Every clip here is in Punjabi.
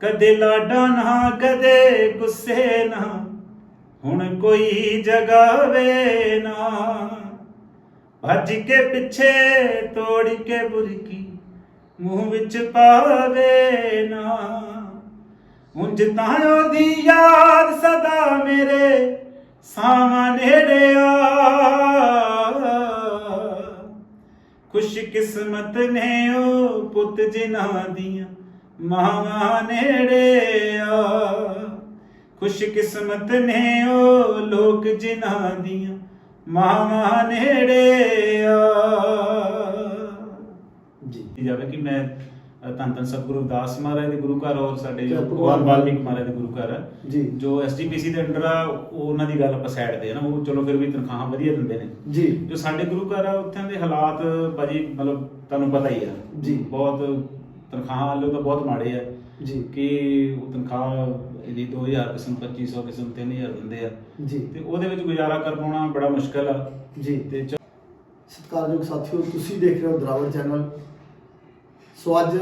ਕਦੇ ਲਾਡਾ ਨਾ, ਕਦੇ ਗੁੱਸੇ ਨਾ, ਹੁਣ ਕੋਈ ਜਗਾਵੇ ਨਾ। ਭੱਜ ਕੇ ਪਿੱਛੇ, ਤੋੜ ਕੇ ਬੁਰਕੀ, ਮੂੰਹ ਵਿੱਚ ਪਾਵੇ ਨਾ। ਉਂਝ ਤਾਂ ਉਹਦੀ ਯਾਦ ਸਦਾ ਮੇਰੇ ਸਾਵਾਂ ਨੇੜੇ ਆ। ਖੁਸ਼ ਕਿਸਮਤ ਨੇ ਉਹ ਪੁੱਤ ਜਿਨ੍ਹਾਂ ਦੀਆਂ ਮਾਵਾਂ ਨੇੜੇ ਆ। ਖੁਸ਼ ਕਿਸਮਤ ਨੇ ਉਹ ਲੋਕ ਜਿਨ੍ਹਾਂ ਦੀਆਂ ਮਾਵਾਂ ਨੇੜੇ ਆ। ਜੀ। ਜਾਵੇ ਕਿ ਮੈਂ ਧੰਨ ਧੰਨ ਸਤਿਗੁਰੂ ਦਾਸ ਮਹਾਰਾਜ ਦੇ ਗੁਰੂ ਘਰ ਔਰ ਸਾਡੇ ਭਗਵਾਨ ਵਾਲਮੀਕ ਮਹਾਰਾਜ ਦੇ ਗੁਰੂ ਘਰ ਜੀ। ਜੋ ਐਸਟੀਪੀਸੀ ਦੇ ਅੰਡਰ ਆ ਉਹ ਉਹਨਾਂ ਦੀ ਗੱਲ ਆਪਾਂ ਸਾਈਡ ਤੇ ਆ ਨਾ ਉਹ ਚਲੋ ਫਿਰ ਵੀ ਤਨਖਾਹਾਂ ਵਧੀਆ ਦਿੰਦੇ ਨੇ। ਜੀ। ਜੋ ਸਾਡੇ ਗੁਰੂ ਘਰ ਆ ਉੱਥੇ ਦੇ ਹਾਲਾਤ ਭਾਜੀ ਮਤਲਬ ਤੁਹਾਨੂੰ ਪਤਾ ਹੀ ਆ। ਜੀ। ਬਹੁਤ ਤਨਖਾਹਾਂ ਵਾਲੇ ਤਾਂ ਬਹੁਤ ਮਾੜੇ ਆ। ਜੀ। ਕਿ ਉਹ ਤਨਖਾਹ ਇਹਦੀ 2000 ਕਿਸਮ 2500 ਕਿਸਮ 3000 ਦਿੰਦੇ ਆ। ਜੀ। ਤੇ ਉਹਦੇ ਵਿੱਚ ਗੁਜ਼ਾਰਾ ਕਰ ਪਾਉਣਾ ਬੜਾ ਮੁਸ਼ਕਲ ਆ। ਜੀ। ਤੇ ਚ- ਸਤਿਕਾਰਯੋਗ ਸਾਥੀਓ ਤੁਸੀਂ ਦੇਖ ਰਹੇ ਹੋ ਦਰਾਵਰ ਚੈਨਲ। ਸੋ ਅੱਜ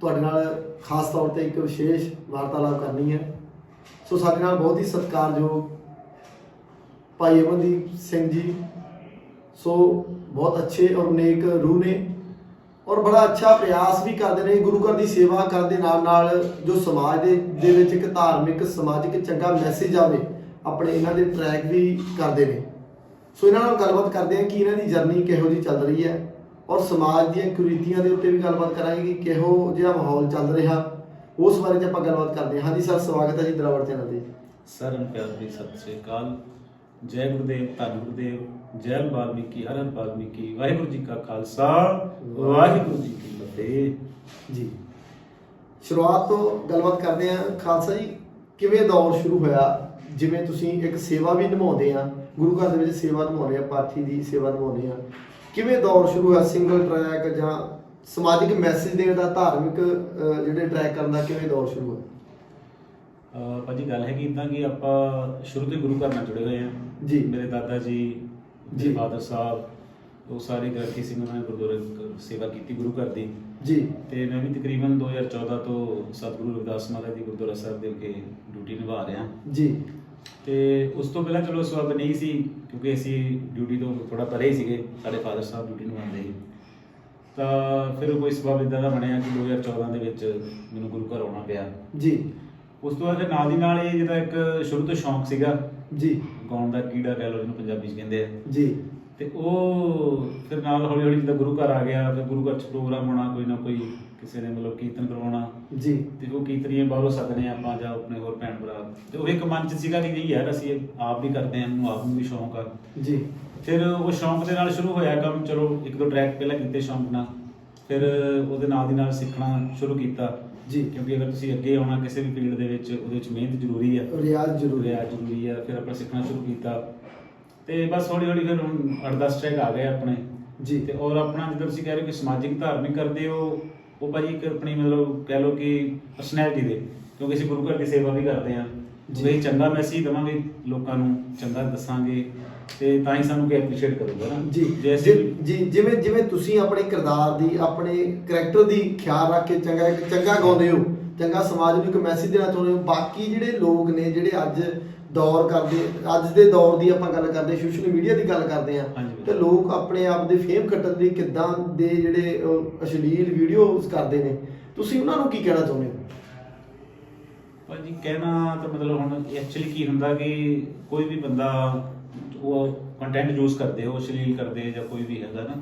ਤੁਹਾਡੇ ਨਾਲ ਖਾਸ ਤੌਰ ਤੇ ਇੱਕ ਵਿਸ਼ੇਸ਼ ਵਾਰਤਾਲਾਪ ਕਰਨੀ ਹੈ। ਸੋ ਸਾਡੇ ਨਾਲ ਬਹੁਤ ਹੀ ਸਤਿਕਾਰਯੋਗ ਭਾਈ ਅਮਨਦੀਪ ਸਿੰਘ ਜੀ। ਸੋ ਬਹੁਤ ਅੱਛੇ ਔਰ ਨੇਕ ਰੂਹ ਨੇ। ਔਰ ਬੜਾ ਅੱਛਾ ਪ੍ਰਯਾਸ ਵੀ ਕਰਦੇ ਨੇ, ਗੁਰੂ ਘਰ ਦੀ ਸੇਵਾ ਕਰਨ ਦੇ ਨਾਲ ਨਾਲ ਜੋ ਸਮਾਜ ਦੇ ਦੇ ਵਿੱਚ ਇੱਕ ਧਾਰਮਿਕ, ਸਮਾਜਿਕ ਚੰਗਾ ਮੈਸੇਜ ਆਵੇ, ਆਪਣੇ ਇਹਨਾਂ ਦੇ ਟਰੈਕ ਵੀ ਕਰਦੇ ਨੇ। ਸੋ ਇਹਨਾਂ ਨਾਲ ਗੱਲਬਾਤ ਕਰਦੇ ਹਾਂ ਕਿ ਇਹਨਾਂ ਦੀ ਜਰਨੀ ਕਿਹੋ ਜਿਹੀ ਚੱਲ ਰਹੀ ਹੈ ਔਰ ਸਮਾਜ ਦੀਆਂ ਕੁਰੀਤੀਆਂ ਦੇ ਉੱਤੇ ਵੀ ਗੱਲਬਾਤ ਕਰਾਂਗੇ ਕਿ ਕਿਹੋ ਜਿਹਾ ਮਾਹੌਲ ਚੱਲ ਰਿਹਾ। ਉਸ ਬਾਰੇ ਤੇ ਆਪਾਂ ਗੱਲਬਾਤ ਕਰਦੇ ਹਾਂ। ਹਾਂਜੀ ਸਰ, ਸਵਾਗਤ ਹੈ ਜੀ ਦਰਾਵਰ ਚੈਨਲ ਤੇ। ਸਾਰਿਆਂ ਪਿਆਰ ਭਰੀ ਸਤਿ ਸ੍ਰੀ ਅਕਾਲ। ਜੈ ਗੁਰਦੇਵ ਧੰਨ ਗੁਰਦੇਵ ਜੈ ਵਾਲਮੀਕੀ ਹਰ ਹਰ ਵਾਲਮੀਕੀ ਵਾਹਿਗੁਰੂ ਜੀ ਕਾ ਖਾਲਸਾ ਵਾਹਿਗੁਰੂ ਜੀ ਕੀ ਫਤਿਹ। ਜੀ। ਸ਼ੁਰੂਆਤ ਤੋਂ ਗੱਲਬਾਤ ਕਰਦੇ ਹਾਂ। ਖਾਲਸਾ ਜੀ ਕਿਵੇਂ ਦੌਰ ਸ਼ੁਰੂ ਹੋਇਆ? ਜਿਵੇਂ ਤੁਸੀਂ ਇੱਕ ਸੇਵਾ ਵੀ ਨਿਭਾਉਂਦੇ ਆ ਗੁਰੂ ਘਰ ਦੇ ਵਿੱਚ ਸੇਵਾ ਨਿਭਾਉਂਦੇ ਆ ਪਾਠੀ ਦੀ ਸੇਵਾ ਨਿਭਾਉਂਦੇ ਆ। ਕਿਵੇਂ ਦੌਰ ਸ਼ੁਰੂ ਹੋਇਆ? ਸਿੰਗਲ ਟਰੈਕ ਜਾਂ ਸਮਾਜਿਕ ਮੈਸੇਜ ਦੇਣ ਦਾ ਧਾਰਮਿਕ ਜਿਹੜੇ ਟਰੈਕ ਕਰਨ ਦਾ ਕਿਵੇਂ ਦੌਰ ਸ਼ੁਰੂ ਹੋਇਆ? ਭਾਜੀ ਗੱਲ ਹੈ ਕਿ ਇਦਾਂ ਕਿ ਆਪਾਂ ਸ਼ੁਰੂ ਤੋਂ ਗੁਰੂ ਘਰ ਨਾਲ ਜੁੜੇ ਹੋਏ ਹਾਂ ਜੀ। ਮੇਰੇ ਦਾਦਾ ਜੀ ਜੀ। ਜੀ। ਫਾਦਰ ਸਾਹਿਬ ਉਹ ਸਾਰੇ ਗ੍ਰੰਥੀ ਸਿੰਘ ਉਹਨਾਂ ਨੇ ਗੁਰਦੁਆਰੇ ਕ- ਸੇਵਾ ਕੀਤੀ ਗੁਰੂ ਘਰ ਦੀ। ਜੀ। ਤੇ ਮੈਂ ਵੀ ਤਕਰੀਬਨ 2014 ਤੋਂ ਸਤਿਗੁਰੂ ਰਵਿਦਾਸ ਮਹਾਰਾਜ ਦੀ ਗੁਰਦੁਆਰਾ ਸਾਹਿਬ ਦੇ ਕੇ ਡਿਊਟੀ ਨਿਭਾ ਰਿਹਾ। ਜੀ। ਤੇ ਉਸ ਤੋਂ ਪਹਿਲਾਂ ਚਲੋ ਸਬਬ ਨਹੀਂ ਸੀ ਕਿਉਂਕਿ ਅਸੀਂ ਡਿਊਟੀ ਤੋਂ ਥੋੜਾ ਪਰੇ ਹੀ ਸੀਗੇ ਸਾਡੇ ਫਾਦਰ ਸਾਹਿਬ ਡਿਊਟੀ ਨਿਭਾਉਂਦੇ ਸੀ। ਤਾਂ ਫਿਰ ਕੋਈ ਸਬਬ ਇਦਾਂ ਦਾ ਬਣਿਆ ਕਿ 2014 ਦੇ ਵਿੱਚ ਮੈਨੂੰ ਗੁਰੂ ਘਰ ਆਉਣਾ ਪਿਆ। ਜੀ। ਉਸ ਤੋਂ ਬਾਅਦ ਫਿਰ ਨਾਲ ਦੀ ਨਾਲ ਇਹ ਜਿਹੜਾ ਇੱਕ ਸ਼ੁਰੂ ਤੋਂ ਸ਼ੌਂਕ ਸੀਗਾ ਜੀ। ਗਾਉਣ ਦਾ ਕੀੜਾ ਕਹਿ ਲਓ ਜਿਹਨੂੰ ਪੰਜਾਬੀ 'ਚ ਕਹਿੰਦੇ ਆ। ਜੀ। ਤੇ ਉਹ ਫਿਰ ਨਾਲ ਹੌਲੀ ਹੌਲੀ ਜਿੱਦਾਂ ਗੁਰੂ ਘਰ ਆ ਗਿਆ ਫਿਰ ਗੁਰੂ ਘਰ 'ਚ ਪ੍ਰੋਗਰਾਮ ਹੋਣਾ ਕੋਈ ਨਾ ਕੋਈ ਕਿਸੇ ਨੇ ਮਤਲਬ ਕੀਰਤਨ ਕਰਵਾਉਣਾ। ਜੀ। ਤੇ ਉਹ ਕੀਰਤਨੀਏ ਬਾਹਰੋਂ ਸੱਦਨੇ ਆਪਾਂ ਜਾਂ ਆਪਣੇ ਹੋਰ ਭੈਣ ਭਰਾ। ਤੇ ਉਹ ਇੱਕ ਮਨ 'ਚ ਸੀਗਾ ਕਿ ਨਹੀਂ ਯਾਰ ਅਸੀਂ ਆਪ ਵੀ ਕਰਦੇ ਹਾਂ ਮੈਨੂੰ ਆਪ ਨੂੰ ਵੀ ਸ਼ੌਂਕ ਆ। ਜੀ। ਫਿਰ ਉਹ ਸ਼ੌਂਕ ਦੇ ਨਾਲ ਸ਼ੁਰੂ ਹੋਇਆ ਕੰਮ ਚਲੋ ਇੱਕ ਦੋ ਟਰੈਕ ਪਹਿਲਾਂ ਕੀਤੇ ਸ਼ੌਂਕ ਨਾਲ। ਫਿਰ ਉਹਦੇ ਨਾਲ ਦੀ ਨਾਲ ਸਿੱਖਣਾ ਸ਼ੁਰੂ ਕੀਤਾ। ਜੀ। ਕਿਉਂਕਿ ਅਗਰ ਤੁਸੀਂ ਅੱਗੇ ਆਉਣਾ ਕਿਸੇ ਵੀ ਫੀਲਡ ਦੇ ਵਿੱਚ ਉਹਦੇ ਵਿੱਚ ਮਿਹਨਤ ਜ਼ਰੂਰੀ ਆ। ਰਿਆਜ਼ ਜ਼ਰੂਰੀ। ਰਿਆਜ਼ ਜ਼ਰੂਰੀ ਆ ਫਿਰ ਆਪਾਂ ਸਿੱਖਣਾ ਸ਼ੁਰੂ ਕੀਤਾ। ਤੇ ਬਸ ਹੌਲੀ ਹੌਲੀ ਫਿਰ ਹੁਣ 8-10 ਟਰੈਕ ਆ ਗਏ ਆਪਣੇ। ਜੀ। ਤੇ ਔਰ ਆਪਣਾ ਜਿੱਦਾਂ ਤੁਸੀਂ ਕਹਿ ਰਹੇ ਹੋ ਕਿ ਸਮਾਜਿਕ ਧਾਰਮਿਕ ਕਰਦੇ ਹੋ ਉਹ ਭਾਜੀ ਇੱਕ ਆਪਣੀ ਮਤਲਬ ਕਹਿ ਲਓ ਕਿ ਪਰਸਨੈਲਿਟੀ ਦੇ। ਕਿਉਂਕਿ ਅਸੀਂ ਗੁਰੂ ਘਰ ਦੀ ਸੇਵਾ ਵੀ ਕਰਦੇ ਜੀ। ਜੇ ਚੰਗਾ ਮੈਸੇਜ ਦਵਾਂਗੇ ਲੋਕਾਂ ਨੂੰ ਚੰਗਾ ਦੱਸਾਂਗੇ। ਤੇ ਤਾਂ ਹੀ ਸਾਨੂੰ ਕੋਈ ਐਪਰੀਸ਼ੀਏਟ ਕਰੂਗਾ ਨਾ ਜੀ ਜੇ ਅਸੀਂ ਜਿ- ਜੀ ਜਿਵੇਂ ਜਿਵੇਂ ਤੁਸੀਂ ਆਪਣੇ ਕਿਰਦਾਰ ਦੀ ਆਪਣੇ ਕਰੈਕਟਰ ਦੀ ਖਿਆਲ ਰੱਖ ਕੇ ਚੰਗਾ ਇੱਕ ਚੰਗਾ ਗਾਉਂਦੇ ਹੋ ਚੰਗਾ ਸਮਾਜ ਨੂੰ ਇੱਕ ਮੈਸੇਜ ਦੇਣਾ ਚਾਹੁੰਦੇ ਹੋ ਬਾਕੀ ਜਿਹੜੇ ਲੋਕ ਨੇ ਜਿਹੜੇ ਅੱਜ ਦੌਰ ਕਰਦੇ ਅੱਜ ਦੇ ਦੌਰ ਦੀ ਆਪਾਂ ਗੱਲ ਕਰਦੇ ਸੋਸ਼ਲ ਮੀਡੀਆ ਦੀ ਗੱਲ ਕਰਦੇ ਆ ਹਾਂਜੀ। ਤੇ ਲੋਕ ਆਪਣੇ ਆਪ ਦੇ ਫੇਮ ਕੱਟਣ ਲਈ ਕਿੱਦਾਂ ਦੇ ਜਿਹੜੇ ਅਹ, ਅਸ਼ਲੀਲ ਵੀਡੀਓਜ਼ ਕਰਦੇ ਨੇ ਤੁਸੀਂ ਉਹਨਾਂ ਨੂੰ ਕੀ ਕਹਿਣਾ ਚਾਹੁੰਦੇ ਹੋ ਭਾਜੀ ਕਹਿਣਾ ਤਾਂ ਮਤਲਬ ਹੁਣ ਐਕਚੁਅਲੀ ਕੀ ਹੁੰਦਾ ਕਿ ਕੋਈ ਵੀ ਬੰਦਾ ਉਹ ਕੰਟੈਂਟ ਯੂਜ਼ ਕਰਦੇ ਹੋ ਅਸ਼ਲੀਲ ਕਰਦੇ ਜਾਂ ਕੋਈ ਵੀ ਹੈਗਾ ਨਾ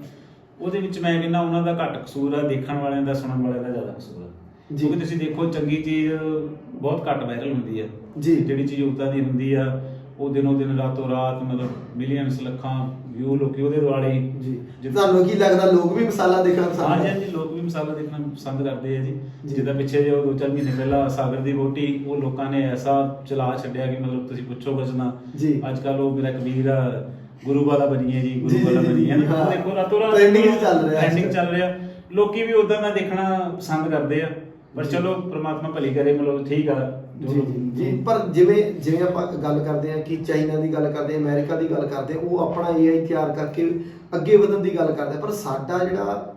ਉਹਦੇ ਵਿੱਚ ਮੈਂ ਕਹਿੰਦਾ ਉਹਨਾਂ ਦਾ ਘੱਟ ਕਸੂਰ ਆ ਦੇਖਣ ਵਾਲਿਆਂ ਦਾ ਸੁਣਨ ਵਾਲਿਆਂ ਦਾ ਜ਼ਿਆਦਾ ਕਸੂਰ ਆ ਜੀ। ਕਿਉਂਕਿ ਤੁਸੀਂ ਦੇਖੋ ਚੰਗੀ ਚੀਜ਼ ਬਹੁਤ ਘੱਟ ਵਾਇਰਲ ਹੁੰਦੀ ਆ ਜੀ। ਜਿਹੜੀ ਚੀਜ਼ ਉਦਾਂ ਦੀ ਹੁੰਦੀ ਆ ਉਹ ਦਿਨੋਂ ਦਿਨ ਰਾਤੋਂ ਰਾਤ ਮਤਲਬ ਮਿਲੀਅਨਸ ਲੱਖਾਂ ਵਿਊ ਲੋਕੀ ਉਹਦੇ ਦੁਆਲੇ ਹੀ ਜੀ। ਤੁਹਾਨੂੰ ਕੀ ਲੱਗਦਾ ਲੋਕ ਵੀ ਮਸਾਲਾ ਦੇਖਣਾ ਪਸੰਦ ਕਰਦੇ? ਹਾਂਜੀ ਲੋਕ ਵੀ ਮਸਾਲਾ ਦੇਖਣਾ ਪਸੰਦ ਕਰਦੇ ਆ ਜੀ। ਜੀ। ਜਿੱਦਾਂ ਪਿੱਛੇ ਜੋ ਦੋ ਚਾਰ ਮਹੀਨੇ ਪਹਿਲਾਂ ਸਾਗਰ ਦੀ ਵੋਟੀ ਉਹ ਲੋਕਾਂ ਨੇ ਐਸਾ ਚਲਾ ਛੱਡਿਆ ਕਿ ਮਤਲਬ ਤੁਸੀਂ ਪੁੱਛੋ ਕੁਛ ਨਾ। ਜੀ। ਅੱਜ ਕੱਲ ਉਹ ਮੇਰਾ ਕਬੀਰ ਗੁਰੂ ਵਾਲਾ ਬਣੀ ਹੈ ਜੀ ਜੀ, ਗੁਰੂ ਜੀ, ਵਾਲਾ ਜੀ, ਬਣੀ ਹੈ। ਜੀ, ਨਾ ਹਾਂ। ਦੇਖੋ ਰਾਤੋਂ ਰਾਤ 'ਚ ਚੱਲ ਰਿਹਾ ਟ੍ਰੈਂਡਿੰਗ ਚੱਲ ਰਿਹਾ। ਲੋਕੀ ਵੀ ਉਦਾਂ ਦਾ ਦੇਖਣਾ ਪਸੰਦ ਕਰਦੇ ਆ। ਪਰ ਜੀ। ਚਲੋ ਪ੍ਰਮਾਤਮਾ ਭਲੀ ਕਰੇ ਮਤਲਬ ਠੀਕ ਆ। ਜੀ ਜੀ ਪਰ ਜਿਵੇਂ ਜਿਵੇਂ ਆਪਾਂ ਗੱਲ ਕਰਦੇ ਹਾਂ ਕਿ ਚਾਈਨਾ ਦੀ ਗੱਲ ਕਰਦੇ ਹਾਂ ਅਮਰੀਕਾ ਦੀ ਗੱਲ ਕਰਦੇ ਹਾਂ ਉਹ ਆਪਣਾ AI ਤਿਆਰ ਕਰਕੇ ਅੱਗੇ ਵਧਣ ਦੀ ਗੱਲ ਕਰਦੇ ਆ ਪਰ ਸਾਡਾ ਜਿਹੜਾ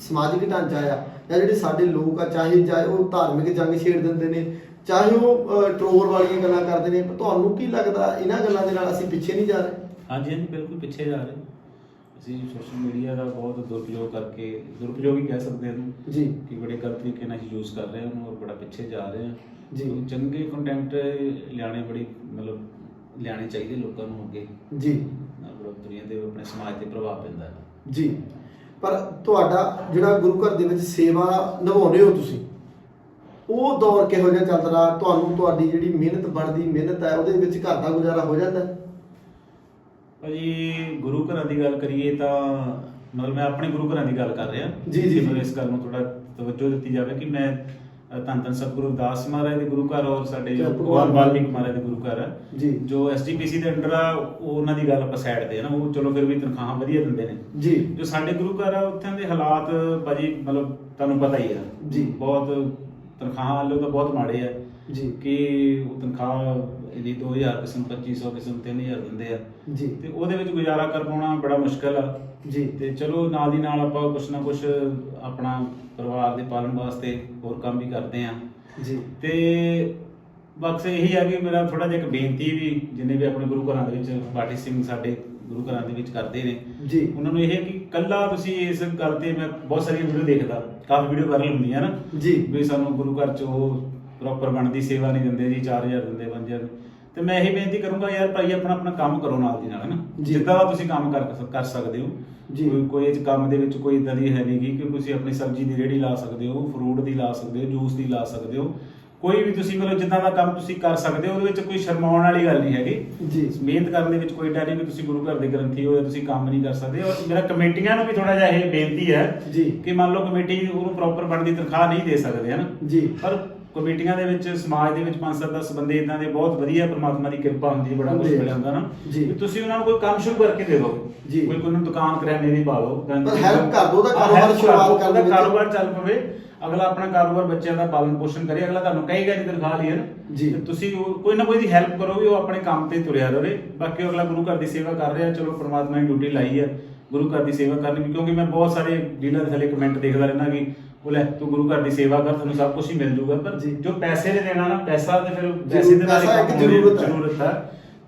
ਸਮਾਜਿਕ ਢਾਂਚਾ ਆ ਜਾਂ ਜਿਹੜੇ ਸਾਡੇ ਲੋਕ ਆ ਚਾਹੇ ਚਾਹੇ ਉਹ ਧਾਰਮਿਕ ਜੰਗ ਛੇੜ ਦਿੰਦੇ ਨੇ ਚਾਹੇ ਉਹ ਟਰੋਲ ਵਾਲੀਆਂ ਗੱਲਾਂ ਕਰਦੇ ਨੇ ਪਰ ਤੁਹਾਨੂੰ ਕੀ ਲੱਗਦਾ ਇਹਨਾਂ ਗੱਲਾਂ ਦੇ ਨਾਲ ਅਸੀਂ ਪਿੱਛੇ ਨਹੀਂ ਜਾ ਰਹੇ? ਹਾਂਜੀ ਹਾਂਜੀ ਬਿਲਕੁਲ ਪਿੱਛੇ ਜਾ ਰਹੇ। ਅਸੀਂ ਸੋਸ਼ਲ ਮੀਡੀਆ ਦਾ ਬਹੁਤ ਦੁਰਉਪਯੋਗ ਕਰਕੇ ਦੁਰਉਪਯੋਗ ਹੀ ਕਹਿ ਸਕਦੇ ਹਾਂ ਜੀ। ਕਿ ਬੜੇ ਗਲਤ ਤਰੀਕੇ ਨਾਲ ਯੂਜ਼ ਕਰ ਰਹੇ ਹਾਂ ਉਹਨੂੰ ਔਰ ਬੜਾ ਪਿੱਛੇ ਜਾ ਰਹੇ ਹਾਂ। ਜੀ। ਸੋ ਚੰਗੇ ਕੰਟੈਂਟ ਲਿਆਣੇ ਬੜੀ ਮਤਲਬ ਲਿਆਣੇ ਚਾਹੀਦੇ ਲੋਕਾਂ ਨੂੰ ਅੱਗੇ ਜੀ ਬੜਾ ਦੁਨੀਆ ਦੇ ਆਪਣੇ ਸਮਾਜ ਤੇ ਪ੍ਰਭਾਵ ਪੈਂਦਾ ਹੈ ਜੀ ਪਰ ਤੁਹਾਡਾ ਜਿਹੜਾ ਗੁਰੂ ਘਰ ਦੇ ਵਿੱਚ ਸੇਵਾ ਨਿਭਾਉਂਦੇ ਹੋ ਤੁਸੀਂ ਉਹ ਦੌਰ ਕਿਹੋ ਜਿਹਾ ਚੱਲ ਰਿਹਾ ਤੁਹਾਨੂੰ ਤੁਹਾਡੀ ਜਿਹੜੀ ਮਿਹਨਤ ਬਣਦੀ ਮਿਹਨਤ ਹੈ ਉਹਦੇ ਵਿੱਚ ਘਰ ਦਾ ਗੁਜ਼ਾਰਾ ਹੋ ਜਾਂਦਾ? ਭਾਜੀ ਗੁਰੂ ਘਰਾਂ ਦੀ ਗੱਲ ਕਰੀਏ ਤਾਂ ਮਤਲਬ ਮੈਂ ਆਪਣੇ ਗੁਰੂ ਘਰਾਂ ਦੀ ਗੱਲ ਕਰ ਰਿਹਾ ਜੀ, ਜੀ, ਮਤਲਬ। ਇਸ ਗੱਲ ਨੂੰ ਥੋੜਾ ਤਵੱਜੋ ਦਿੱਤੀ ਜਾਵੇ ਕਿ ਮੈਂ ਧੰਨ ਧੰਨ ਸਤਿਗੁਰੂ ਦਾਸ ਮਹਾਰਾਜ ਦੇ ਗੁਰੂ ਘਰ ਔਰ ਸਾਡੇ ਭਗਵਾਨ ਵਾਲਮੀਕ ਮਹਾਰਾਜ ਦੇ ਗੁਰੂ ਘਰ ਹੈ ਜੀ। ਜੋ ਐਸਜੀਪੀਸੀ ਦੇ ਅੰਡਰ ਆ ਉਹ ਉਹਨਾਂ ਦੀ ਗੱਲ ਆਪਾਂ ਸਾਈਡ ਤੇ ਹੈ ਨਾ ਉਹ ਚਲੋ ਫਿਰ ਵੀ ਤਨਖਾਹਾਂ ਵਧੀਆ ਦਿੰਦੇ ਨੇ। ਜੀ। ਜੋ ਸਾਡੇ ਗੁਰੂ ਘਰ ਆ ਉੱਥੇ ਦੇ ਹਾਲਾਤ ਭਾਜੀ ਮਤਲਬ ਤੁਹਾਨੂੰ ਪਤਾ ਹੀ ਆ। ਜੀ। ਬਹੁਤ ਤਨਖਾਹਾਂ ਵਾਲੇ ਤਾਂ ਬਹੁਤ ਮਾੜੇ ਆ। ਜੀ। ਕਿ ਉਹ ਤਨਖਾਹ ਇਹਦੀ 2000 ਕਿਸਮ 2500 ਕਿਸਮ 3000 ਦਿੰਦੇ ਆ। ਜੀ। ਤੇ ਉਹਦੇ ਵਿੱਚ ਗੁਜ਼ਾਰਾ ਕਰ ਪਾਉਣਾ ਬੜਾ ਮੁਸ਼ਕਲ ਆ। ਜੀ। ਤੇ ਚਲੋ ਨਾਲ ਦੀ ਨਾਲ ਆਪਾਂ ਕੁਛ ਨਾ ਕੁਛ ਆਪਣਾ ਪਰਿਵਾਰ ਦੇ ਪਾਲਣ ਵਾਸਤੇ ਹੋਰ ਕੰਮ ਵੀ ਕਰਦੇ ਆ। ਜੀ। ਤੇ ਬਸ ਇਹੀ ਆ ਕਿ ਮੇਰਾ ਥੋੜਾ ਜਿਹਾ ਇੱਕ ਬੇਨਤੀ ਵੀ ਜਿੰਨੇ ਵੀ ਆਪਣੇ ਗੁਰੂ ਘਰਾਂ ਦੇ ਵਿੱਚ ਸਿੰਘ ਸਾਡੇ ਗੁਰੂ ਘਰਾਂ ਦੇ ਵਿੱਚ ਕਰਦੇ ਨੇ। ਜੀ। ਉਹਨਾਂ ਨੂੰ ਇਹ ਹੈ ਕਿ ਕੱਲਾ ਤੁਸੀਂ ਇਸ ਗੱਲ ਤੇ ਮੈਂ ਬਹੁਤ ਸਾਰੀਆਂ ਵੀਡੀਓ ਦੇਖਦਾ। ਕਾਫੀ ਵੀਡੀਓ ਵਾਇਰਲ ਹੁੰਦੀਆਂ ਨਾ। ਜੀ। ਵੀ ਸਾਨੂੰ ਗੁਰੂ ਘਰ ਚ ਉਹ ਪ੍ਰੋਪਰ ਬਣਦੀ ਸੇਵਾ ਨਹੀਂ ਦਿੰਦੇ ਜੀ 4000 ਦਿੰਦੇ 5000 ਤੇ ਮੈਂ ਇਹੀ ਬੇਨਤੀ ਕਰੂੰਗਾ ਯਾਰ ਭਾਈ ਆਪਣਾ ਆਪਣਾ ਕੰਮ ਕਰੋ ਨਾਲ ਦੀ ਨਾਲ ਨਾ? ਜੀ। ਜਿੱਦਾਂ ਦਾ ਤੁਸੀਂ ਕੰਮ ਕਰ ਕਰ ਸਕਦੇ ਹੋ। ਕੋਈ ਕੋਈ 'ਚ ਕੰਮ ਦੇ ਵਿੱਚ ਕੋਈ ਇਦਾਂ ਦੀ ਹੈ ਨਹੀਂ ਗੀ ਕਿ ਤੁਸੀਂ ਆਪਣੀ ਸਬਜ਼ੀ ਦੀ ਰੇਹੜੀ ਲਾ ਸਕਦੇ ਹੋ ਫਰੂਟ ਦੀ ਲਾ ਸਕਦੇ ਹੋ ਜੂਸ ਦੀ ਲਾ ਸਕਦੇ ਹੋ। ਕੋਈ ਵੀ ਤੁਸੀਂ ਮਤਲਬ ਜਿੱਦਾਂ ਦਾ ਕੰਮ ਤੁਸੀਂ ਕਰ ਸਕਦੇ ਹੋ ਉਹਦੇ ਵਿੱਚ ਕੋਈ ਸ਼ਰਮਾਉਣ ਵਾਲੀ ਗੱਲ ਨਹੀਂ ਹੈਗੀ। ਜੀ। ਮਿਹਨਤ ਕਰਨ ਦੇ ਵਿੱਚ ਕੋਈ ਡਰ ਨਹੀਂ ਵੀ ਤੁਸੀਂ ਗੁਰੂ ਘਰ ਦੇ ਗ੍ਰੰਥੀ ਹੋ ਜਾਂ ਤੁਸੀਂ ਕੰਮ ਨਹੀਂ ਕਰ ਸਕਦੇ। ਔਰ ਮੇਰਾ ਕਮੇਟੀਆਂ ਨੂੰ ਵੀ ਥੋੜਾ ਜਿਹਾ ਇਹ ਬੇਨਤੀ ਹੈ ਜੀ। ਕਿ ਮੰਨ ਲਓ ਕਮੇਟੀ ਉਹਨੂੰ ਪ੍ਰੋਪਰ ਬਣਦੀ ਤਨਖਾਹ ਨਹੀਂ ਦੇ ਸਕਦੇ ਹਨ ਜੀ। ਪਰ ਕਮੇਟੀਆਂ ਦੇ ਵਿੱਚ ਸਮਾਜ ਦੇ ਵਿੱਚ ਪੰਜ ਸੱਤ ਦਸ ਬੰਦੇ ਇਦਾਂ ਦੇ ਬਹੁਤ ਵਧੀਆ ਪ੍ਰਮਾਤਮਾ ਦੀ ਕਿਰਪਾ ਹੁੰਦੀ ਹੈ ਬੜਾ ਕੁਝ। ਮਿਲਿਆ ਹੁੰਦਾ ਨਾ ਜੀ। ਤੁਸੀਂ ਉਹਨਾਂ ਨੂੰ ਕੋਈ ਕੰਮ ਸ਼ੁਰੂ ਕਰਕੇ ਦੇ ਦਿਓ ਜੀ। ਕੋਈ ਕੋਈ ਦੁਕਾਨ ਕਰਿਆਨੇ ਦੀ ਪਾ ਲਓ ਪਰ ਕਰ ਦਿਓ, ਕਾਰੋਬਾਰ ਕਰ ਦਿਓ, ਚੱਲ ਪਵੇ ਅਗਲਾ ਆਪਣਾ ਕਾਰੋਬਾਰ ਬੱਚਿਆਂ ਦਾ ਪਾਲਣ ਪੋਸ਼ਣ ਕਰੇ ਅਗਲਾ ਤੁਹਾਨੂੰ ਕਹੇਗਾ ਜੀ ਤਨਖਾਹ ਲਈ ਹੈ ਜੀ। ਤੁਸੀਂ ਕੋਈ ਨਾ ਕੋਈ ਦੀ ਹੈਲਪ ਕਰੋ ਵੀ ਉਹ ਆਪਣੇ ਕੰਮ ਤੇ ਤੁਰਿਆ ਰਵੇ ਬਾਕੀ ਅਗਲਾ ਗੁਰੂ ਘਰ ਦੀ ਸੇਵਾ ਕਰ ਰਿਹਾ ਚਲੋ ਪ੍ਰਮਾਤਮਾ ਨੇ ਡਿਊਟੀ ਲਾਈ ਹੈ ਗੁਰੂ ਘਰ ਦੀ ਸੇਵਾ ਕਰਨੀ ਕਿਉਂਕਿ ਮੈਂ ਬਹੁਤ ਸਾਰੇ ਡੀਲਰ ਦੇ ਥੱਲੇ ਕਮੈਂਟ ਦੇਖਦਾ ਰਹਿਣਾ ਕਿ ਉਹ ਲੈ ਤੂੰ ਗੁਰੂ ਘਰ ਦੀ ਸੇਵਾ ਕਰ ਤੈਨੂੰ ਸਭ ਕੁਝ ਹੀ ਮਿਲ ਜਾਊਗਾ ਪਰ ਜੀ। ਜੋ ਪੈਸੇ ਨੇ ਦੇਣਾ ਨਾ ਪੈਸਾ ਤੇ ਫਿਰ ਪੈਸੇ ਦੇ ਨਾਲ ਇੱਕ ਜ਼ਰੂਰਤ ਹੈ। ਜ਼ਰੂਰਤ ਹੈ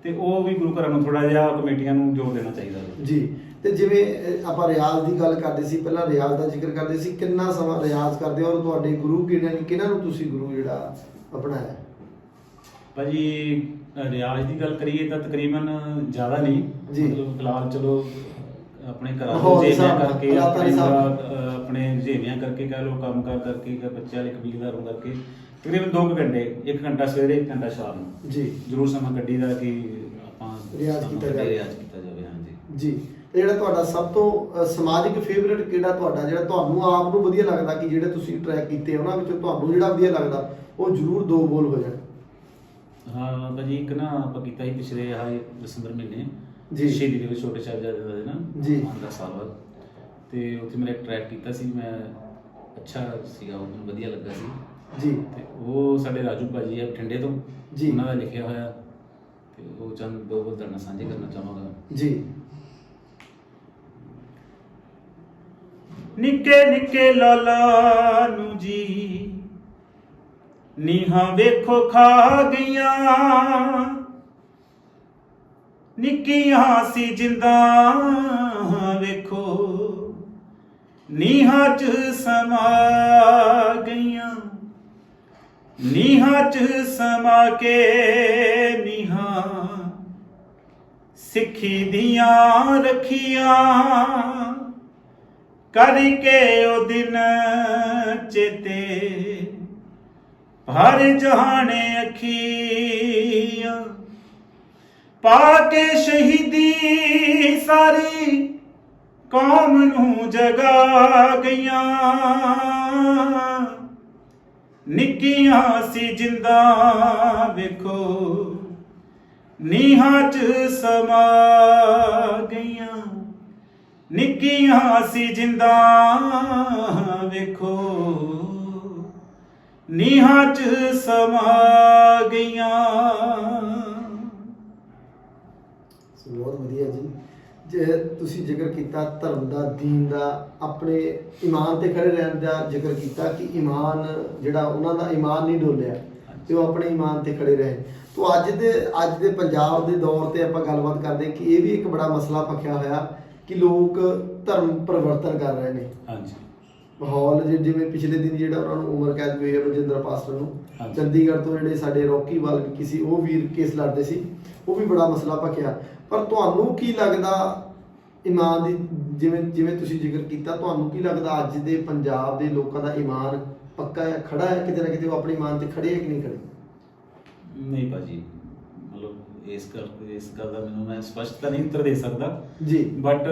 ਤੇ ਉਹ ਵੀ ਗੁਰੂ ਘਰਾਂ ਨੂੰ ਥੋੜਾ ਜਿਹਾ ਕਮੇਟੀਆਂ ਨੂੰ ਜੋਰ ਦੇਣਾ ਚਾਹੀਦਾ ਜੀ ਤੇ ਜਿਵੇਂ ਆਪਾਂ ਰਿਆਜ਼ ਦੀ ਗੱਲ ਕਰਦੇ ਸੀ ਪਹਿਲਾਂ ਰਿਆਜ਼ ਦਾ ਜ਼ਿਕਰ ਕਰਦੇ ਸੀ ਕਿੰਨਾ ਸਮਾਂ ਰਿਆਜ਼ ਕਰਦੇ ਹੋ ਔਰ ਤੁਹਾਡੇ ਗੁਰੂ ਕਿਹਨਾਂ ਨੇ ਕਿਹਨਾਂ ਨੂੰ ਤੁਸੀਂ ਗੁਰੂ ਜਿਹੜਾ ਅਪਣਾਇਆ ਭਾਜੀ ਰਿਆਜ਼ ਦੀ ਗੱਲ ਕਰੀਏ ਤਾਂ ਤਕਰੀਬਨ ਜ਼ਿਆਦਾ ਨਹੀਂ। ਮਤਲਬ ਫਿਲਹਾਲ ਚਲੋ ਆਪਣੇ ਘਰਾਂ ਮਾਹੌਲ ਦੇ ਦੇ ਜੇਵਿਆਂ ਹਿਸਾਬ ਨਾਲ, ਕਰਕੇ ਹਾਲਾਤਾਂ ਦੇ ਆਪਣੇ ਹਿਸਾਬ ਨਾਲ। ਅ, ਆਪਣੇ ਜੇਵਿਆਂ ਕਰਕੇ ਕਹ ਲੋ ਕੰਮ ਕਾਰ ਕਰਕੇ ਕਹ ਬੱਚੇ ਵਾਲੇ ਕਬੀਲਦਾਰ ਨੂੰ ਕਰਕੇ ਤਕਰੀਬਨ 2 ਘੰਟੇ 1 ਘੰਟਾ ਸਵੇਰੇ 1 ਘੰਟਾ ਸ਼ਾਮ ਨੂੰ। ਜੀ। ਜ਼ਰੂਰ ਸਮਾਂ ਕੱਢੀ ਦਾ ਕਿ ਆਪਾਂ ਰਿਆਜ਼ ਸਮਾਂ ਕੀਤਾ ਜਾਵੇ। ਰਿਆਜ਼ ਕੀਤਾ ਜਾਵੇ ਹਾਂਜੀ। ਜੀ। ਤੇ ਜਿਹੜਾ ਤੁਹਾਡਾ ਸਭ ਤੋਂ ਸਮਾਜਿਕ ਫੇਵਰਿਟ ਕਿਹੜਾ ਤੁਹਾਡਾ? ਜਿਹੜਾ ਤੁਹਾਨੂੰ ਆਪ ਨੂੰ ਵਧੀਆ ਲੱਗਦਾ ਕਿ ਜਿਹੜੇ ਤੁਸੀਂ ਟਰੈਕ ਕੀਤੇ ਉਹਨਾਂ ਵਿੱਚੋਂ ਤੁਹਾਨੂੰ ਜਿਹੜਾ ਵਧੀਆ ਲੱਗਦਾ ਉਹ ਜ਼ਰੂਰ ਦੋ ਬੋਲ ਹੋ ਜਾਣ। ਹਾਂ ਭਾਜੀ ਇੱਕ ਨਾ ਆਪਾਂ ਕੀਤਾ ਸੀ ਪਿਛਲੇ ਆਹ ਦਸੰਬਰ ਮਹੀਨੇ। ਜੀ। ਸ਼ਹੀਦੀ ਦੇ ਵਿੱਚ ਛੋਟੇ ਸਾਹਿਬਜ਼ਾਦੇ ਦਾ ਨਾ ਜੀ। ਦਸ ਸਾਲ ਬਾਅਦ। ਤੇ ਉੱਥੇ ਮੇਰਾ ਇੱਕ ਟਰੈਕ ਕੀਤਾ ਸੀ ਮੈਂ ਅੱਛਾ ਸੀਗਾ ਉਹ ਮੈਨੂੰ ਵਧੀਆ ਲੱਗਾ ਸੀ। ਜੀ। ਤੇ ਉਹ ਸਾਡੇ ਰਾਜੂ ਭਾਜੀ ਆ ਬਠਿੰਡੇ ਤੋਂ ਜੀ। ਉਹਨਾਂ ਦਾ ਲਿਖਿਆ ਹੋਇਆ। ਤੇ ਉਹ ਚੰਦ ਦੋ ਬੋਲ ਨਾਲ ਸਾਂਝੇ ਕਰਨਾ ਚਾਹਾਂਗਾ। ਜੀ। ਨਿੱਕੇ ਨਿੱਕੇ ਲਾਲਾ ਨੂੰ ਜੀ ਨੀਹਾਂ ਵੇਖੋ ਖਾ ਗਈਆਂ। ਨਿੱਕੀਆਂ ਸੀ ਜਿੰਦਾ ਵੇਖੋ। ਨੀਹਾਂ ਚ ਸਮਾ ਗਈਆਂ। ਨੀਹਾਂ ਚ ਸਮਾ ਕੇ ਨੀਹਾਂ। ਸਿੱਖੀ ਦੀਆਂ ਰੱਖੀਆਂ ਕਰਕੇ ਉਹ ਦਿਨ ਚੇਤੇ। ਭਰ ਜਹਾਨੇ ਅੱਖੀਆਂ। ਪਾ ਕੇ ਸ਼ਹੀਦੀ ਸਾਰੀ ਕੌਮ ਨੂੰ ਜਗਾ ਗਈਆਂ। ਨਿੱਕੀਆਂ ਸੀ ਜਿੰਦਾ ਵੇਖੋ, ਨੀਹਾਂ ਚ ਸਮਾ ਗਈਆਂ। ਨਿੱਕੀਆਂ ਸੀ ਜਿੰਦਾ ਵੇਖੋ, ਨੀਹਾਂ ਚ ਸਮਾ ਗਈਆਂ। ਸੋ ਬਹੁਤ ਵਧੀਆ ਜੀ। ਜੇ ਤੁਸੀਂ ਜ਼ਿਕਰ ਕੀਤਾ ਧਰਮ ਦਾ ਦੀਨ ਦਾ ਆਪਣੇ ਈਮਾਨ ਤੇ ਖੜੇ ਰਹਿਣ ਦਾ ਜ਼ਿਕਰ ਕੀਤਾ ਕਿ ਈਮਾਨ ਜਿਹੜਾ ਉਹਨਾਂ ਦਾ ਈਮਾਨ ਨਹੀਂ ਡੋਲਿਆ ਤੇ ਉਹ ਆਪਣੇ ਈਮਾਨ ਤੇ ਖੜੇ ਰਹੇ। ਤੋਂ ਅੱਜ ਦੇ ਅੱਜ ਦੇ ਪੰਜਾਬ ਦੇ ਦੌਰ ਤੇ ਆਪਾਂ ਗੱਲਬਾਤ ਕਰਦੇ ਕਿ ਇਹ ਵੀ ਇੱਕ ਬੜਾ ਮਸਲਾ ਪੱਕਿਆ ਹੋਇਆ ਕਿ ਲੋਕ ਧਰਮ ਪਰਿਵਰਤਨ ਕਰ ਰਹੇ ਨੇ। ਹਾਂਜੀ। ਮਾਹੌਲ ਜਿਵੇਂ ਪਿਛਲੇ ਦਿਨ ਜਿਹੜਾ ਉਹਨਾਂ ਨੂੰ ਉਮਰ ਕੈਦ ਹੋਈ ਹੈ ਰਜਿੰਦਰ ਪਾਸਟਰ ਨੂੰ। ਚੰਡੀਗੜ੍ਹ ਤੋਂ ਜਿਹੜੇ ਸਾਡੇ ਰੌਕੀ ਵਾਲ ਕਿਸੇ ਉਹ ਵੀਰ ਕੇਸ ਲੜਦੇ ਸੀ ਉਹ ਵੀ ਬੜਾ ਮਸਲਾ ਪੱਕਿਆ। ਪਰ ਤੁਹਾਨੂੰ ਕੀ ਲੱਗਦਾ ਇਮਾਨ ਦੀ ਜਿਵੇਂ ਜਿਵੇਂ ਤੁਸੀਂ ਜ਼ਿਕਰ ਕੀਤਾ ਤੁਹਾਨੂੰ ਕੀ ਲੱਗਦਾ ਅੱਜ ਦੇ ਪੰਜਾਬ ਦੇ ਲੋਕਾਂ ਦਾ ਈਮਾਨ ਪੱਕਾ ਹੈ ਖੜਾ ਹੈ ਕਿਤੇ ਨਾ ਕਿਤੇ ਉਹ ਆਪਣੇ ਈਮਾਨ ਤੇ ਖੜੇ ਹੈ ਕਿ ਨਹੀਂ ਖੜੇ? ਨਹੀਂ ਭਾਜੀ ਮਤਲਬ ਇਸ ਗੱਲ ਇਸ ਗੱਲ ਦਾ ਮੈਨੂੰ ਮੈਂ ਸਪਸ਼ਟ ਤਾਂ ਨਹੀਂ ਉੱਤਰ ਦੇ ਸਕਦਾ। ਜੀ। ਬਟ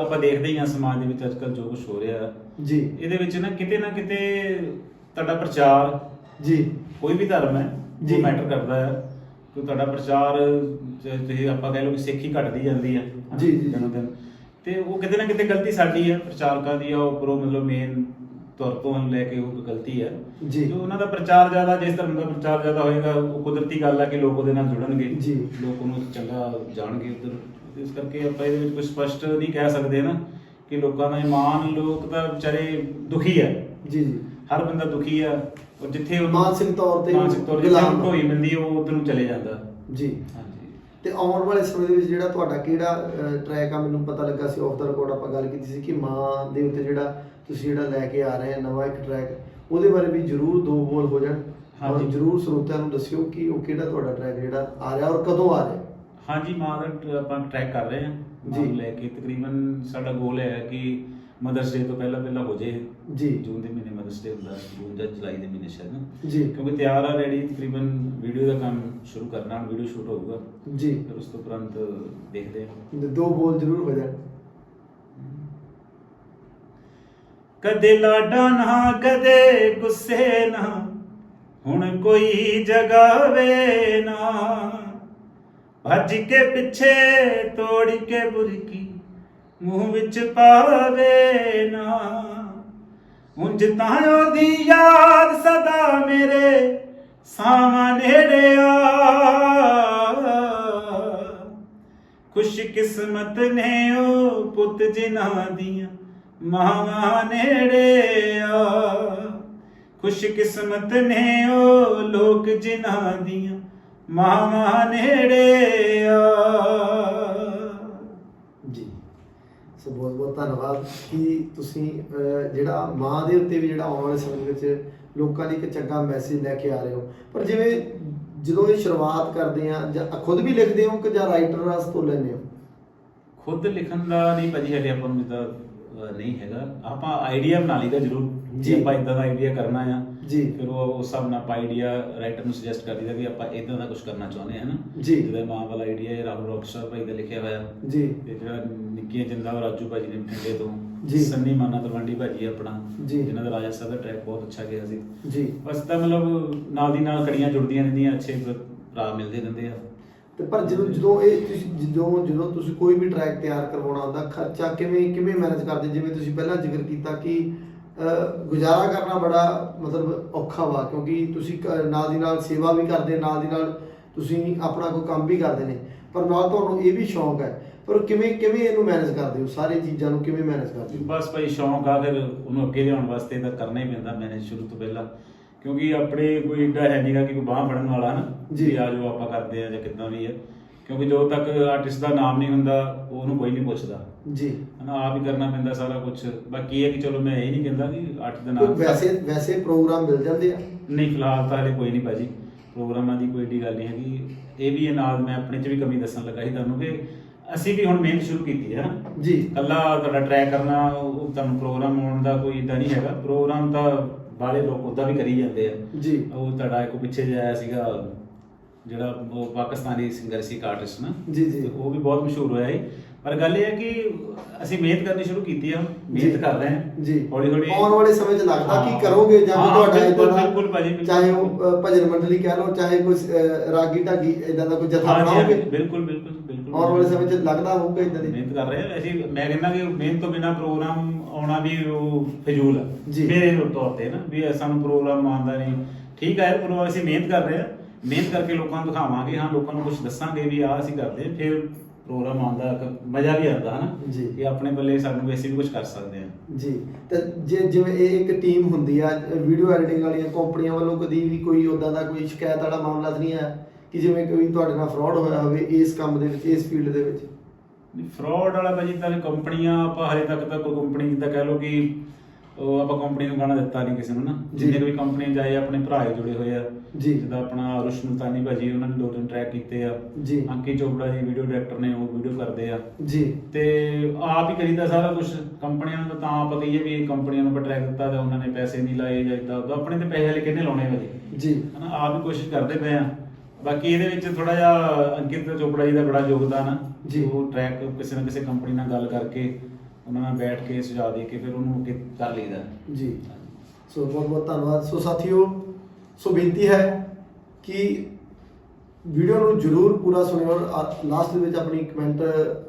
ਆਪਾਂ ਦੇਖਦੇ ਹੀ ਹਾਂ ਸਮਾਜ ਦੇ ਵਿੱਚ ਅੱਜਕੱਲ ਜੋ ਕੁਝ ਹੋ ਰਿਹਾ। ਜੀ। ਇਹਦੇ ਵਿੱਚ ਨਾ ਕਿਤੇ ਨਾ ਕਿਤੇ ਤੁਹਾਡਾ ਪ੍ਰਚਾਰ ਜੀ। ਕੋਈ ਵੀ ਧਰਮ ਹੈ ਜੀ। ਮੈਟਰ ਕਰਦਾ ਹੈ। ਕਿ ਤੁਹਾਡਾ ਪ੍ਰਚਾਰ ਜੇ ਤੁਸੀਂ ਆਪਾਂ ਕਹਿ ਲਓ ਕਿ ਸਿੱਖੀ ਘਟਦੀ ਜਾਂਦੀ ਹੈ ਹਨਾ, ਜੀ, ਜੀ, ਦਿਨੋਂ ਦਿਨ ਤੇ ਉਹ ਕਿਤੇ ਨਾ ਕਿਤੇ ਗਲਤੀ ਸਾਡੀ ਹੈ ਪ੍ਰਚਾਰਕਾਂ ਦੀ ਆ ਉੱਪਰੋਂ ਮਤਲਬ ਮੇਨ ਤੌਰ ਤੋਂ ਲੈ ਕੇ ਉਹ ਗਲਤੀ ਹੈ ਜੀ। ਜੋ ਉਹਨਾਂ ਦਾ ਪ੍ਰਚਾਰ ਜ਼ਿਆਦਾ ਜਿਸ ਧਰਮ ਦਾ ਪ੍ਰਚਾਰ ਜ਼ਿਆਦਾ ਹੋਏਗਾ ਉਹ ਕੁਦਰਤੀ ਗੱਲ ਹੈ ਕਿ ਲੋਕ ਉਹਦੇ ਨਾਲ ਜੁੜਨਗੇ। ਜੀ। ਲੋਕ ਉਹਨੂੰ ਚੰਗਾ ਜਾਣਗੇ ਉਧਰ। ਇਸ ਕਰਕੇ ਆਪਾਂ ਇਹਦੇ ਵਿੱਚ ਕੁਝ ਸਪਸ਼ਟ ਨਹੀਂ ਕਹਿ ਸਕਦੇ ਨਾ ਕਿ ਲੋਕਾਂ ਦਾ ਇਮਾਨ ਲੋਕ ਤਾਂ ਵਿਚਾਰੇ ਦੁਖੀ ਹੈ ਜੀ ਜੀ। ਹਰ ਬੰਦਾ ਦੁਖੀ ਆ। ਔਰ ਜਿੱਥੇ ਉਹਨੂੰ ਮਾਨਸਿਕ ਤੌਰ ਤੇ ਮਾਨਸਿਕ ਤੌਰ ਤੇ ਗੁਲਾਮ ਜਿੱਥੇ ਢੋਈ ਮਿਲਦੀ ਉਹ ਉਧਰ ਨੂੰ ਚਲੇ ਜਾਂਦਾ। ਜੀ। ਹਾਂਜੀ। ਤੇ ਆਉਣ ਵਾਲੇ ਸਮੇਂ ਦੇ ਵਿੱਚ ਜਿਹੜਾ ਤੁਹਾਡਾ ਕਿਹੜਾ ਟਰੈਕ ਆ ਮੈਨੂੰ ਪਤਾ ਲੱਗਾ ਸੀ ਆਫ ਦਾ ਰਿਕਾਰਡ ਆਪਾਂ ਗੱਲ ਕੀਤੀ ਸੀ ਕਿ ਮਾਂ ਦੇ ਉੱਤੇ ਜਿਹੜਾ ਤੁਸੀਂ ਜਿਹੜਾ ਲੈ ਕੇ ਆ ਰਹੇ ਆ ਨਵਾਂ ਇੱਕ ਟਰੈਕ ਉਹਦੇ ਬਾਰੇ ਵੀ ਜਰੂਰ ਦੋ ਬੋਲ ਹੋ ਜਾਣ। ਹਾਂਜੀ। ਜਰੂਰ ਸਰੋਤਿਆਂ ਨੂੰ ਦੱਸਿਓ ਕਿ ਉਹ ਕਿਹੜਾ ਤੁਹਾਡਾ ਟਰੈਕ ਜਿਹੜਾ ਆ ਰਿਹਾ ਔਰ ਕਦੋਂ ਆ ਰਿਹਾ। ਹਾਂਜੀ ਮਾਂ ਦਾ ਆਪਾਂ ਟਰੈਕ ਕਰ ਰਹੇ ਹਾਂ। ਜੀ। ਲੈ ਕੇ ਤਕਰੀਬਨ ਸਾਡਾ ਗੋਲ ਹੈ ਕਿ ਮਦਰਸ ਡੇ ਤੋਂ ਪਹਿਲਾਂ ਪਹਿਲਾਂ ਹੋ ਜੇ ਜੀ। ਜੂਨ ਦੇ ਮਹੀਨੇ ਮਦਰਸ ਡੇ ਹੁੰਦਾ ਜੂਨ ਜਾਂ ਜੁਲਾਈ ਦੇ ਮਹੀਨੇ ਸ਼ਾਇਦ ਨਾ। ਜੀ। ਕਿਉਂਕਿ ਤਿਆਰ ਆ ਰੈਡੀ ਤਕਰੀਬਨ ਵੀਡੀਓ ਦਾ ਕੰਮ ਸ਼ੁਰੂ ਕਰਨਾ ਵੀਡੀਓ ਸ਼ੂਟ ਹੋਊਗਾ। ਜੀ। ਫਿਰ ਉਸ ਤੋਂ ਉਪਰੰਤ ਦੇਖਦੇ ਹਾਂ ਦੋ ਬੋਲ ਜਰੂਰ ਹੋ ਜਾਣ ਕਦੇ ਲਾਡਾ ਨਾ ਕਦੇ ਗੁੱਸੇ ਨਾ ਹੁਣ ਕੋਈ ਜਗਾਵੇ ਨਾ। ਭੱਜ ਕੇ ਪਿੱਛੇ ਤੋੜ ਕੇ ਬੁਰਕੀ। ਮੂੰਹ ਵਿੱਚ ਪਾਵੇ ਨਾ। ਉਂਝ ਤਾਂ ਉਹਦੀ ਯਾਦ ਸਦਾ ਮੇਰੇ ਸਾਵਾਂ ਨੇੜੇ ਆ ਖੁਸ਼ ਕਿਸਮਤ ਨੇ ਉਹ ਪੁੱਤ ਜਿਨ੍ਹਾਂ ਦੀਆਂ ਮਾਵਾਂ ਨੇੜੇ ਆ ਖੁਸ਼ ਕਿਸਮਤ ਨੇ ਉਹ ਲੋਕ ਜਿਨ੍ਹਾਂ ਦੀਆਂ ਮਾਵਾਂ ਨੇੜੇ ਆ ਸੋ ਬਹੁਤ ਬਹੁਤ ਧੰਨਵਾਦ ਕਿ ਤੁਸੀਂ ਜਿਹੜਾ ਮਾਂ ਦੇ ਉੱਤੇ ਵੀ ਜਿਹੜਾ ਆਉਣ ਵਾਲੇ ਸਮੇਂ ਵਿੱਚ ਲੋਕਾਂ ਲਈ ਇੱਕ ਚੰਗਾ ਮੈਸੇਜ ਲੈ ਕੇ ਆ ਰਹੇ ਹੋ। ਪਰ ਜਿਵੇਂ ਜਦੋਂ ਇਹ ਸ਼ੁਰੂਆਤ ਕਰਦੇ ਆ ਜਾਂ ਖੁਦ ਵੀ ਲਿਖਦੇ ਹੋ ਕਿ ਜਾਂ ਰਾਈਟਰ ਰਸ ਤੋਂ ਲੈਂਦੇ ਹੋ? ਖੁਦ ਲਿਖਣ ਦਾ ਨਹੀਂ ਭਾਜੀ ਹਲੇ ਆਪਾਂ ਨੂੰ ਜਿੱਦਾਂ ਨਹੀਂ ਹੈਗਾ। ਆਪਾਂ ਆਈਡੀਆ ਬਣਾ ਲਈਦਾ ਜ਼ਰੂਰ। ਜੀ ਆਪਾਂ ਇਦਾਂ ਦਾ ਆਈਡੀਆ ਕਰਨਾ ਆ। ਜੀ। ਫਿਰ ਉਹ ਉਸ ਹਿਸਾਬ ਨਾਲ ਆਪਾਂ ਆਈਡੀਆ ਰਾਈਟਰ ਨੂੰ ਸੁਜੈਸਟ ਕਰ ਦਈਦਾ ਵੀ ਆਪਾਂ ਇਦਾਂ ਦਾ ਕੁਝ ਕਰਨਾ ਚਾਹੁੰਦੇ ਹਾਂ ਨਾ? ਜੀ। ਜਿਹਦਾ ਮਾਂ ਵਾਲਾ ਆਈਡੀਆ ਹੈ ਰਾਹੁਲ ਰੌਕਸਟਾਰ ਭਾਈ ਦਾ ਲਿਖਿਆ ਹੋਇਆ। ਜੀ। ਤੇ ਜਿਹੜਾ ਨਿੱਕੀਆਂ ਜਿੰਦਾ ਉਹ ਰਾਜੂ ਭਾਜੀ ਨੇ ਬਠਿੰਡੇ ਤੋਂ। ਜੀ। ਸੰਨੀ ਮਾਨਾ ਤਲਵੰਡੀ ਭਾਜੀ ਆਪਣਾ। ਜਿਨ੍ਹਾਂ ਦਾ ਰਾਜਾ ਸਾਹਿਬ ਦਾ ਟਰੈਕ ਬਹੁਤ ਅੱਛਾ ਗਿਆ ਸੀ। ਜੀ। ਬਸ ਤਾਂ ਮਤਲਬ ਨਾਲ ਦੀ ਨਾਲ ਕੜੀਆਂ ਜੁੜਦੀਆਂ ਰਹਿੰਦੀਆਂ ਅੱਛੇ ਭਰਾ ਮਿਲਦੇ ਰਹਿੰਦੇ ਆ। ਤੇ ਪਰ ਜਦੋਂ ਜਦੋਂ ਇਹ ਤੁਸੀਂ ਜਦੋਂ ਜਦੋਂ ਤੁਸੀਂ ਕੋਈ ਵੀ ਟਰੈਕ ਤਿਆਰ ਕਰਵਾਉਣਾ ਹੁੰਦਾ ਖਰਚਾ ਕਿਵੇਂ ਕਿਵੇਂ ਮੈਨੇਜ ਕਰਦੇ? ਜਿਵੇਂ ਤੁਸੀਂ ਪਹਿਲਾਂ ਜ਼ਿਕਰ ਕੀਤਾ ਕਿ ਗੁਜ਼ਾਰਾ ਕਰਨਾ ਬੜਾ ਮਤਲਬ ਔਖਾ ਵਾ ਕਿਉਂਕਿ ਤੁਸੀਂ ਨਾਲ ਦੀ ਨਾਲ ਸੇਵਾ ਵੀ ਕਰਦੇ ਨਾਲ ਦੀ ਨਾਲ ਤੁਸੀਂ ਆਪਣਾ ਕੋਈ ਕੰਮ ਵੀ ਕਰਦੇ ਨੇ। ਪਰ ਨਾਲ ਤੁਹਾਨੂੰ ਇਹ ਵੀ ਸ਼ੌਂਕ ਹੈ ਪਰ ਕਿਵੇਂ ਕਿਵੇਂ ਇਹਨੂੰ ਮੈਨੇਜ ਕਰਦੇ ਹੋ? ਸਾਰੇ ਚੀਜ਼ਾਂ ਨੂੰ ਕਿਵੇਂ ਮੈਨੇਜ ਕਰਦੇ ਹੋ? ਬਸ ਭਾਈ ਸ਼ੌਂਕ ਆ ਫਿਰ ਉਹਨੂੰ ਅੱਗੇ ਲਿਆਉਣ ਵਾਸਤੇ ਤਾਂ ਕਰਨਾ ਹੀ ਪੈਂਦਾ ਮੈਨੇ ਸ਼ੁਰੂ ਤੋਂ ਪਹਿਲਾਂ। ਕਿਉਂਕਿ ਆਪਣੇ ਕੋਈ ਏਡਾ ਹੈ ਨਹੀਂਗਾ ਕਿ ਕੋਈ ਬਾਹ ਫੜਨ ਵਾਲਾ ਨਾ ਜੀ। ਆ ਜੋ ਆਪਾਂ ਕਰਦੇ ਆ ਜਾਂ ਕਿੱਦਾਂ ਵੀ ਹੈ। ਕਿਉਂਕਿ ਜਦੋਂ ਤੱਕ ਆਰਟਿਸਟ ਦਾ ਨਾਮ ਨਹੀਂ ਹੁੰਦਾ ਉਹਨੂੰ ਕੋਈ ਨਹੀਂ ਪੁੱਛਦਾ। ਜੀ। ਹਨਾ ਆਪ ਹੀ ਕਰਨਾ ਪੈਂਦਾ ਸਾਰਾ ਕੁਝ ਬਾਕੀ ਇਹ ਕਿ ਚਲੋ ਮੈਂ ਇਹ ਨਹੀਂ ਕਹਿੰਦਾ ਕਿ ਆਰਟਿਸਟ ਦਾ ਨਾਮ ਵੈਸੇ ਵੈਸੇ ਪ੍ਰੋਗਰਾਮ ਮਿਲ ਜਾਂਦੇ ਆ? ਨਹੀਂ ਫਿਲਹਾਲ ਤਾਂ ਹਲੇ ਕੋਈ ਨਹੀਂ ਭਾਜੀ। ਪ੍ਰੋਗਰਾਮਾਂ ਦੀ ਕੋਈ ਏਡੀ ਗੱਲ ਨਹੀਂ ਹੈਗੀ। ਇਹ ਵੀ ਇਹ ਨਾਲ ਮੈਂ ਆਪਣੇ 'ਚ ਵੀ ਕਮੀ ਦੱਸਣ ਲੱਗਾ ਸੀ ਤੁਹਾਨੂੰ ਕਿ ਅਸੀਂ ਵੀ ਹੁਣ ਮਿਹਨਤ ਸ਼ੁਰੂ ਕੀਤੀ ਹੈ ਨਾ ਜੀ। ਕੱਲਾ ਤੁਹਾਡਾ ਟਰੈਕ ਕਰਨਾ ਉਹ ਤੁਹਾਨੂੰ ਪ੍ਰੋਗਰਾਮ ਆਉਣ ਦਾ ਕੋਈ ਇਦਾਂ ਨਹੀਂ ਹੈਗਾ। ਪ੍ਰੋਗਰਾਮ ਤਾਂ ਬਾਲੇ ਲੋਕ ਉਦਾਂ ਵੀ ਕਰੀ ਜਾਂਦੇ ਆ। ਜੀ। ਉਹ ਤੁਹਾਡਾ ਇੱਕ ਪਿੱਛੇ ਜਿਹਾ ਆਇਆ ਸੀਗਾ ਜਿਹੜਾ ਉਹ ਪਾਕਿਸਤਾਨੀ ਸਿੰਗਰ ਸੀ ਆਰਟਿਸਟ ਨਾ ਜੀ, ਜੀ। ਉਹ ਵੀ ਬਹੁਤ ਮਸ਼ਹੂਰ ਹੋਇਆ ਸੀ। ਪਰ ਗੱਲ ਇਹ ਹੈ ਕਿ ਅਸੀਂ ਮਿਹਨਤ ਕਰਨੀ ਸ਼ੁਰੂ ਕੀਤੀ ਆ। ਮਿਹਨਤ ਕਰ ਰਹੇ ਹਾਂ। ਜੀ। ਹੌਲੀ ਹੌਲੀ ਆਉਣ ਵਾਲੇ ਸਮੇਂ 'ਚ ਲੱਗਦਾ ਹਾਂ। ਕਿ ਕਰੋਗੇ ਜਾਂ ਹਾਂ, ਤੁਹਾਡਾ ਬਿਲਕੁਲ, ਭਾਜੀ। ਚਾਹੇ ਉਹ ਭਜਨ ਮੰਡਲੀ ਕਹਿ ਲਓ ਚਾਹੇ ਕੋਈ ਰਾਗੀ ਢਾਗੀ ਇਦਾਂ ਦਾ ਕੋਈ ਜਥਾ ਬਣਾਓਗੇ? ਬਿਲਕੁਲ ਬਿਲਕੁਲ ਬਿਲਕੁਲ। ਆਉਣ ਵਾਲੇ ਸਮੇਂ 'ਚ ਲੱਗਦਾ ਹੋਊਗਾ ਇਦਾਂ ਦੀ? ਮਿਹਨਤ ਕਰ ਰਹੇ ਹਾਂ। ਅਸੀਂ ਮੈਂ ਕਹਿੰਦਾ ਕਿ ਮਿਹਨਤ ਤੋਂ ਬਿਨਾ ਪ੍ਰੋਗਰਾਮ ਆਉਣਾ ਵੀ ਉਹ ਫਜ਼ੂਲ ਆ। ਮੇਰੇ ਤੌਰ ਤੇ ਨਾ ਵੀ ਸਾਨੂੰ ਪ੍ਰੋਗਰਾਮ ਆਉਂਦਾ ਨਹੀਂ। ਠੀਕ ਹੈ ਪਰ ਅਸੀਂ ਮਿਹਨਤ ਕਰ ਰਹੇ ਹਾਂ। ਮਿਹਨਤ ਕਰਕੇ ਲੋਕਾਂ ਨੂੰ ਦਿਖਾਵਾਂਗੇ ਹਾਂ ਲੋਕਾਂ ਨੂੰ ਕੁਝ ਦੱਸਾਂਗੇ ਵੀ ਆਹ ਅਸੀਂ ਕਰਦੇ ਹਾਂ, ਫਿਰ ਪ੍ਰੋਗਰਾਮ ਆਉਂਦਾ ਮਜ਼ਾ ਵੀ ਆਉਂਦਾ ਹਨਾ? ਜੀ। ਕਿ ਆਪਣੇ ਬੱਲੇ ਸਾਨੂੰ ਵੈਸੇ ਵੀ ਕੁਝ ਕਰ ਸਕਦੇ ਆ ਜੀ ਤੇ ਜੇ ਜਿਵੇਂ ਇਹ ਇੱਕ ਟੀਮ ਹੁੰਦੀ ਆ ਵੀਡੀਓ ਐਡੀਟਿੰਗ ਵਾਲੀਆਂ ਕੰਪਨੀਆਂ ਵੱਲੋਂ ਕਦੀ ਵੀ ਕੋਈ ਉਦਾਂ ਦਾ ਕੋਈ ਸ਼ਿਕਾਇਤ ਵਾਲਾ ਮਾਮਲਾ ਤਾਂ ਨਹੀਂ ਆਇਆ ਕਿ ਜਿਵੇਂ ਕੋਈ ਤੁਹਾਡੇ ਨਾਲ ਫਰਾਡ ਹੋਇਆ ਹੋਵੇ ਇਸ ਕੰਮ ਦੇ ਵਿੱਚ ਇਸ ਫੀਲਡ ਦੇ ਵਿੱਚ? ਫਰਾਡ ਵਾਲਾ ਭਾਜੀ ਤਾਂ ਕੰਪਨੀਆਂ ਆਪਾਂ ਹਲੇ ਤੱਕ ਤਾਂ ਕੋਈ ਕੰਪਨੀ ਜਿੱਦਾਂ ਕਹਿ ਲਓ ਕਿ ਉਹ ਆਪਾਂ ਕੰਪਨੀ ਨੂੰ ਗਾਣਾ ਦਿੱਤਾ ਨਹੀਂ ਕਿਸੇ ਨੂੰ ਨਾ। ਜਿੰਨੇ ਵੀ ਕੰਪਨੀ ਜਾਏ ਆਪਣੇ ਭਰਾ ਹੀ ਜੁੜੇ ਹੋਏ ਆ। ਜੀ। ਜਿੱਦਾਂ ਆਪਣਾ ਅਰੁਸ਼ ਮੁਲਤਾਨੀ ਭਾਜੀ ਉਹਨਾਂ ਨੇ ਦੋ ਤਿੰਨ ਟਰੈਕ ਕੀਤੇ ਆ। ਜੀ। ਅੰਕਿਤ ਚੋਪੜਾ ਜੀ ਵੀਡੀਓ ਡਾਇਰੈਕਟਰ ਨੇ ਉਹ ਵੀਡੀਓ ਕਰਦੇ ਆ। ਜੀ। ਤੇ ਆਪ ਹੀ ਕਰੀਦਾ ਸਾਰਾ ਕੁਝ ਕੰਪਨੀਆਂ ਨੂੰ ਤਾਂ ਆਪਾਂ ਕਹੀਏ ਵੀ ਕੰਪਨੀਆਂ ਨੂੰ ਟਰੈਕ ਦਿੱਤਾ ਜਾਂ ਉਹਨਾਂ ਨੇ ਪੈਸੇ ਨਹੀਂ ਲਾਏ ਜਾਂ ਇਦਾਂ ਉਦਾਂ ਆਪਣੇ ਤੇ ਪੈਸੇ ਹਲੇ ਕਿੰਨੇ ਲਾਉਣੇ ਭਾਜੀ? ਜੀ। ਹਨਾ ਆਪ ਹੀ ਕੋਸ਼ਿਸ਼ ਕਰਦੇ ਪਏ ਆ। ਬਾਕੀ ਇਹਦੇ ਵਿੱਚ ਥੋੜਾ ਜਿਹਾ ਅੰਕਿਤ ਚੋਪੜਾ ਜੀ ਦਾ ਬੜਾ ਯੋਗਦਾਨ ਆ। ਜੀ। ਉਹ ਟਰੈਕ ਕਿਸੇ ਨਾ ਕਿਸੇ ਕੰਪਨੀ ਨਾਲ ਗੱਲ ਕਰਕੇ ਉਹਨਾਂ ਨਾਲ ਬੈਠ ਕੇ ਸੁਝਾਅ ਦੇ ਕੇ ਫਿਰ ਉਹਨੂੰ ਅੱਗੇ ਕਰ ਲਈਦਾ। ਜੀ। ਸੋ ਬਹੁਤ ਬਹੁਤ ਧੰਨਵਾਦ। ਸੋ ਸਾਥੀਓ, ਸੋ ਬੇਨਤੀ ਹੈ ਕਿ ਵੀਡੀਓ ਨੂੰ ਜਰੂਰ ਪੂਰਾ ਸੁਣਿਓ ਲਾਸਟ ਦੇ ਵਿੱਚ ਆਪਣੀ ਕਮੈਂਟ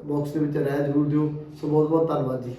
ਬਾਕਸ ਦੇ ਵਿੱਚ ਰਹਿ ਜਰੂਰ ਦਿਓ। ਸੋ ਬਹੁਤ ਬਹੁਤ ਧੰਨਵਾਦ ਜੀ।